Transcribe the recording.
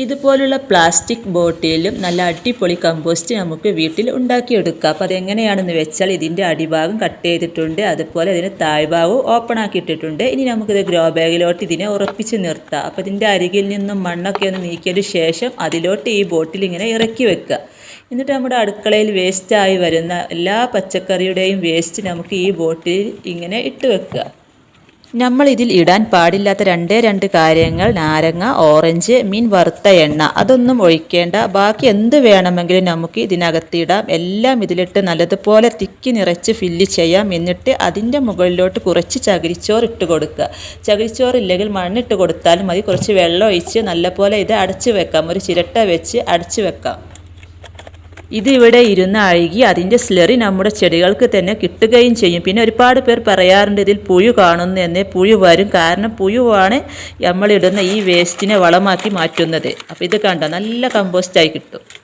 ഇതുപോലുള്ള പ്ലാസ്റ്റിക് ബോട്ടിലും നല്ല അടിപൊളി കമ്പോസ്റ്റ് നമുക്ക് വീട്ടിൽ ഉണ്ടാക്കിയെടുക്കാം. അപ്പോൾ അതെങ്ങനെയാണെന്ന് വെച്ചാൽ ഇതിന്റെ അടിഭാഗം കട്ട് ചെയ്തിട്ടുണ്ട്. അതുപോലെ അതിന് താഴ്ഭാഗവും ഓപ്പൺ ആക്കിയിട്ടിട്ടുണ്ട്. ഇനി നമുക്കിത് ഗ്രോ ബാഗിലോട്ട് ഇതിനെ ഉറപ്പിച്ച് നിർത്താം. അപ്പോൾ ഇതിന്റെ അരികിൽ നിന്നും മണ്ണൊക്കെ ഒന്ന് നീക്കിയതിന് ശേഷം അതിലോട്ട് ഈ ബോട്ടിൽ ഇങ്ങനെ ഇറക്കി വെക്കുക. എന്നിട്ട് നമ്മുടെ അടുക്കളയിൽ വേസ്റ്റായി വരുന്ന എല്ലാ പച്ചക്കറിയുടെയും വേസ്റ്റ് നമുക്ക് ഈ ബോട്ടിൽ ഇങ്ങനെ ഇട്ട് വെക്കുക. നമ്മൾ ഇതിൽ ഇടാൻ പാടില്ലാത്ത രണ്ടേ രണ്ട് കാര്യങ്ങൾ. നാരങ്ങ ഓറഞ്ച് മീൻ വറുത്ത എണ്ണ. അതൊന്നും ഒഴിക്കേണ്ട. ബാക്കി എന്ത് വേണമെങ്കിലും നമുക്ക് ഇതിനകത്തിടാം എല്ലാം ഇതിലിട്ട് നല്ലതുപോലെ തിക്കി നിറച്ച് ഫില്ല് ചെയ്യാം. എന്നിട്ട് അതിന്റെ മുകളിലോട്ട് കുറച്ച് ചകിരിച്ചോറ് ഇട്ട് കൊടുക്കുക. ചകിരിച്ചോറില്ലെങ്കിൽ മണ്ണിട്ട് കൊടുത്താലും മതി. കുറച്ച് വെള്ളം ഒഴിച്ച് നല്ലപോലെ ഇത് അടച്ചു വെക്കാം. ഒരു ചിരട്ട വെച്ച് അടച്ചു വെക്കാം. ഇത് ഇവിടെ ഇരുന്ന് അഴുകി അതിന്റെ സ്ലറി നമ്മുടെ ചെടികൾക്ക് തന്നെ കിട്ടുകയും ചെയ്യും. പിന്നെ ഒരുപാട് പേർ പറയാറുണ്ട് ഇതിൽ പുഴു കാണുന്നു എന്നേ പുഴു വരും. കാരണം പുഴുവാണ് നമ്മളിടുന്ന ഈ വേസ്റ്റിനെ വളമാക്കി മാറ്റുന്നത്. അപ്പോൾ ഇത് കണ്ടോ? നല്ല കമ്പോസ്റ്റായി കിട്ടും.